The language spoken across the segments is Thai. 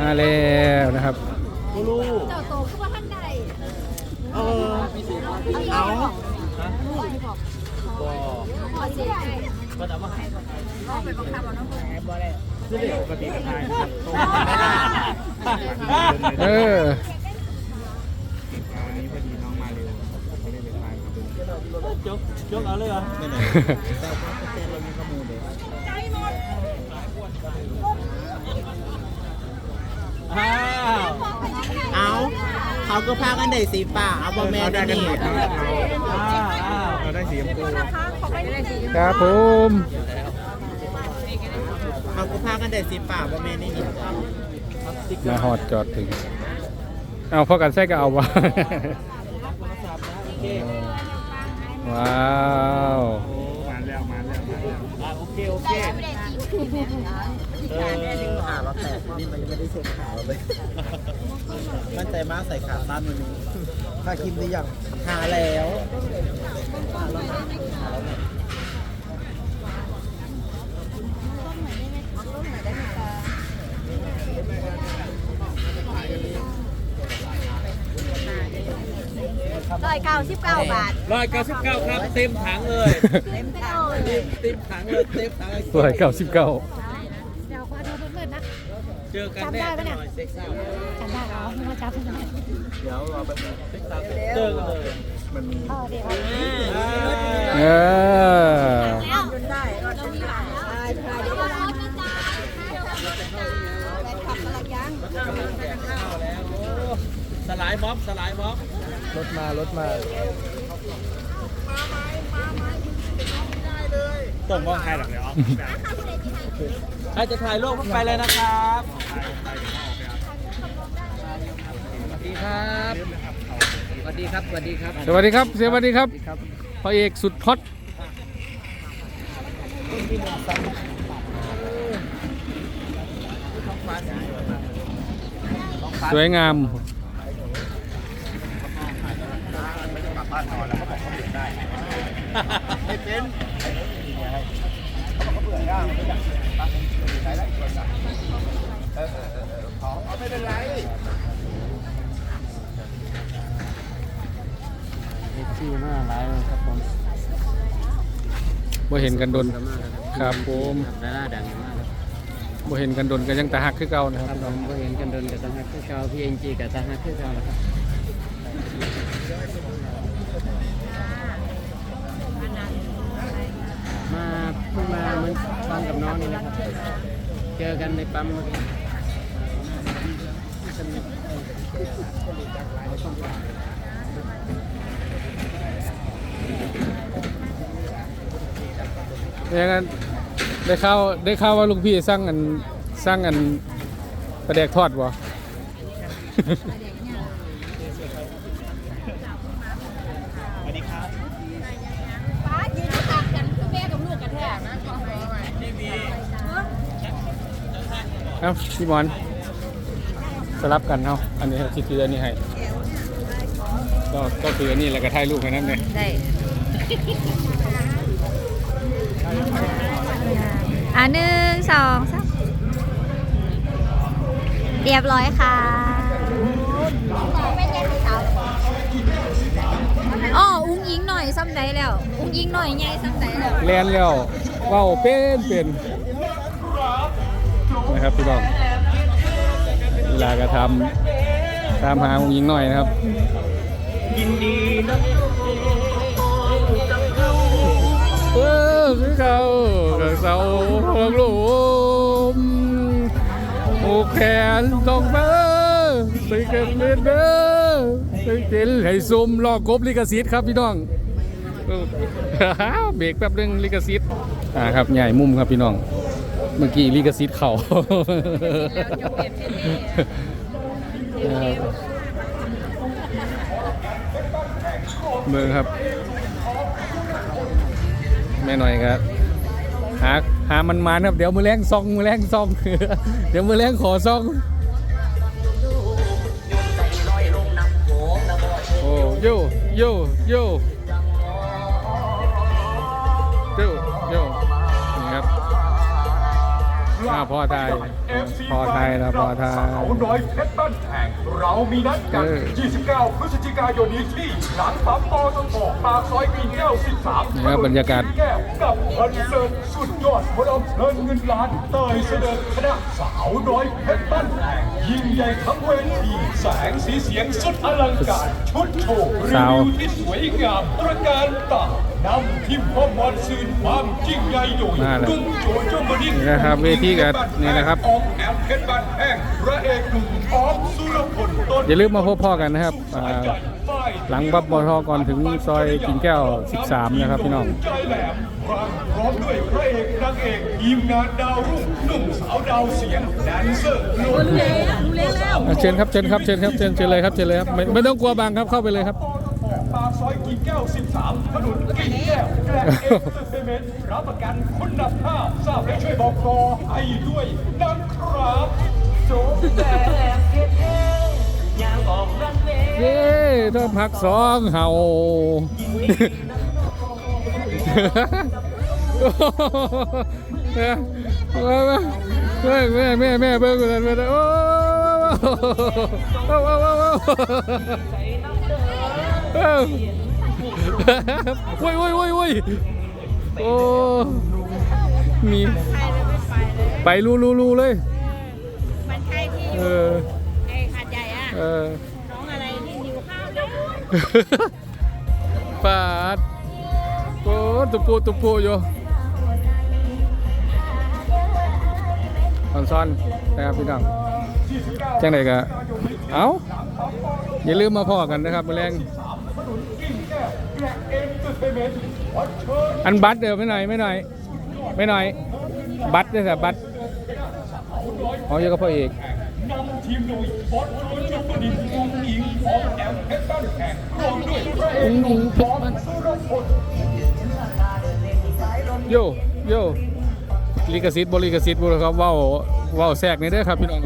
มาแล้วนะครับ กูรู้เจ้าโตคือว่าท่านใดเออเอาเอาพอเสียก็จะมาหาเอาไปบังคับเอาน้องเพิ่นซื้อเด็กปกติกับไทยเออวันนี้พอดีน้องมาเร็วไม่ได้ไปทานครับจกจกเอาเลยเหรอไม่ไหนแต่ว่าเต้นเรามีข้อมูลเลย อ้าวเอาเขาก็พากันได้สีป่าเอาบอแมนได้กันนี่หมดแล้วอ้าวเราได้สีชมพูขอไปได้ดีครับผมเขาก็พากันได้สีป่าบอแมนนี่นี่มาฮอดจอดถึง เอาพอกันใส่ก็เอาวะว้าวโอ้มาแล้วมาแล้วมาแล้วอะโอเคโอเคไม่ได้จริง เออขาเราแตกนี่มันยังไม่ได้เช็คขาเราเลยมั่นใจมากใส่ขาสั้นวันนี้ค่าคิมได้ยังหาแล้วร้อยเก้าสิบเก้าบาทร้อยเก้าสิบเก้าครับ เต็มถังเลย เต็มเก้าเต็มเต็มถังเลยเต็มถังเลยสวยเก้าสิบเก้า เจอกันแน่หน่อยเซ็กซ์ซ่าจำได้เหรอมาจับเพื่อนเดี๋ยวเราไปเซ็กซ์ซ่าเจอกันเลยมันมีๆเออเดี๋ยวเออแล้วจนได้ก็ต้องมีหลานแล้วเดี๋ยวก็รอจะจ่ายแฟนคลับกำลังยังสลายม็อบสลายม็อบรถมารถมาส่งมองใครหรอกเดี๋ยวใครจะถ่ายรูปไปเลยนะครับ สวัสดีครับสวัสดีครับ สวัสดีครับสวัสดีครับสวัสดีครับพระเอกสุดฮอตสวยงามไม่เป็น ชื่อหน้าร้ายครับผมบ่เห็นกันดนครับผมดาราดังมากครับบ่เห็นกันดนก็ยังตาหักคือเก่านะคครัรับบผมก็เห็นกันเดินกับทหารคือเก่าพี่เอ็นจีกับทหารคือเก่าแล้วครับมาเพิ่งมาเหมันฟังกับน้องนี่นะครับ เจอกันในปั๊มเมื่อกี้ อย่างนั้นได้ข่าวได้ข่าวว่าลุงพี่สร้างอันสร้างอันประแดกทอดบ่ สวัสดีครับป้ายืนตักกันคือแม่กับลูกกันแท้นะเอ้าพี่บอล สลับกันเนาะอันนี้ที่ถืออันนี้ให้ก็ก็ถืออันนี้แล้วก็ถ่ายรูปให้นั่นเลยได้ อะหนึ่งสองสามเรียบร้อยค่ะอ๋ออุ้งยิงหน่อยซ้ำไหนแล้ว อุ้งยิงหน่อยใหญ่ซ้ำไหนแล้วแลนแล้วเว้าเป็นเป็นนะครับพี่น้อง เวลากระทำตามหาองค์หญิงหน่อยนะครับยินดีนะเออคือเขากระเสาพวงลมโอแขนต้องเบอไปเก็บเม็ดเด้อไปเจนให้ซุ่มลอกกบลิขสิทธิ์ครับพี่น้องเออเบรกแป๊บนึงลิขสิทธิ์อ่าครับใหญ่มุมครับพี่น้อง เมื่อกี้ลิขสิทธิ์เขาเมืองครับ แม่หน่อยครับหาหามันมาครับ เดี๋ยวมือแรงซองมือแรงซอง เดี๋ยวมือแรงขอซองโอ้โยโยโยโยโยนี่ครับ อ่าพอไทยพอไทยแล้วพอไทยสาวน้อยเพชรบ้านแพงเรามีนัดกันเออ29 พฤศจิกายนนี้ที่หลังปั๊มปอตทปากซอยกิ่งแก้ว 13นี่ครับบรรยากาศแก้วกับคอนเสิร์ตสุดยอดหมอลำเพลินเงินล้านเตยเสด็จคณะสาวน้อยเพชรบ้านแพงยิ่งใหญ่ทั้งเวทีแสงสีเสียงสุดอลังการชุดโชว์รีสาววิวที่สวยงามตระการตา นำทีมพ่อมอนซืนความยิ่งใหญ่โดยมาแล้วนุ่มโจโจบดินนี่นะครับเวทีกับนี่นะครับออกแอมเพชรบ้านแห้งพระเอกหนุ่มออมสุรพลต้นอย่าลืมมาพบพ่อกันนะครับอ่าหลังบับมอทอก่อนถึงซอยกิ่งแก้ว 13 นะครับพี่น้องใจแหลมพร้อมด้วยพระเอกนางเอกทีมงานดาวรุ่งหนุ่มสาวดาวเสียงแดนเซอร์โลดแรงอะเชิญครับเชิญครับเชิญครับเชิญเชิญเลยครับเชิญเลยครับไม่ไม่ต้องกลัวบางครับเข้าไปเลยครับปา กิ่งแก้ว 13 ถนนกิ่งแก้วแกลเอ็กซ์เซเมนต์รับประกันคุณภาพทราบและช่วยบอกต่อให้ด้วยนะครับโจ๊กแดงเพชรเองยางออกรันเวย์เย้ถ้าพักสองเห่าแม่แม่แม่แม่เบิ่งกันแม่โอ้โอ้โอ้โอ้โอ้ โอ้ยโอ้ยโอ้ยโอ้ยโอ้มีใครเลยไม่ไปเลยไปรูรูรูเลย มันใช่ที่อเอยู่อ ไอ้หาดใหญ่อะเออน้องอะไรที่หิวข้าวเลยปาดโอ้ตุปูตุปูอยู่ออนซ่อนนะครับพี่น้องจังไหนกะเอ้าอย่าลืมมาพอกันนะครับมื้อแรง อันบัตรเดี๋ยวไม่หน่อยไม่หน่อยไม่หน่อย บัตรด้วยครับบัตรอ๋อเยอะกับพ่อเอกนำทีมโดยบอสโจโจบดินกุ้งอิงออกแอมเพชรบ้านแขกรวมด้วยพระเอกหนุ่มออมสุรพลโยโยลิขสิทธิ์บลิขสิทธิ์บุรครับเว้าเว้าแทรกนี่เด้อครับพี่น้อง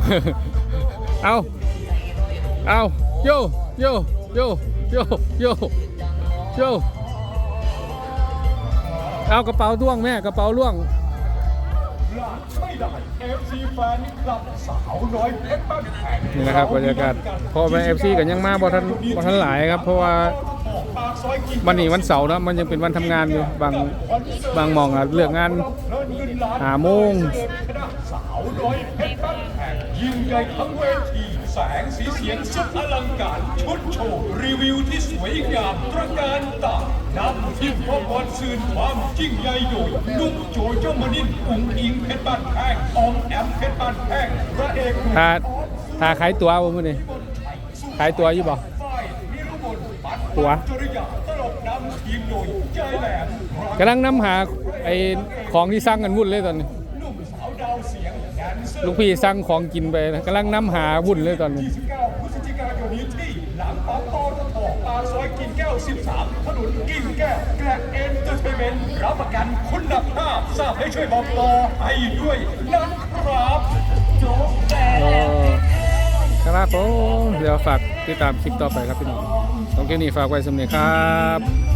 เอาเอาโยโยโยโยโยโย เอากระเป๋าล่วงแม่กระเป๋าล่วงหลานไม่ได้ FC แฟนคลับสาวน้อยเพชรบ้านแขกนี่นะครับบรรยากาศพอแม่เอฟซีกันยังมาบ่ทันบ่ทันหลายครับ เพราะว่าปากซอยกิ่งวันนี้วันเสาร์นะมันยังเป็นวันทำงานอยู่บางบางหมองอะเลือกงานเพลินเงินล้านหาโมงคณะสาวน้อยเพชรบ้านแขกยิ่งใหญ่ทั้งเวที แสงสีเสียงสุดอลังการ ชุดโชว์ รีวิวที่สวยงามตระการตานำทีมพ่อบอลซืนความยิ่งใหญ่โดยนุ่มโจโจมนินอุ้งอิงเพชรบ้านแพงออมแอมเพชรบ้านแพงพระเอกหนุ่มถ้าถ้าขายตัวบ่มื้อนี้ขายตัวอยู่บ่ฝ่ายนิรุบลปัดตัว จริยาตลกนำทีมโดยใจแหลม กำลังนำหาไอ้ของที่สั่งกันวุ่นเลยตอนนี้ ลูกพี่สั่งของกินไปนะกำลังนำหาวุ่นเลยตอนนี้29พฤศจิกายนนี้ที่หลังปั๊มปอตทปากซอยกิ่งแก้ว 13 ถนนกิ่งแก้วแกลเอ็นเตอร์เทนเมนต์รับประกันคุณภาพทราบให้ช่วยบอกต่อให้ด้วยนะครับโจ๊กแดงครับผมเดี๋ยวฝากติดตามคลิปต่อไปครับพี่น้องตรงนี้ฝากไว้สำเนียครับ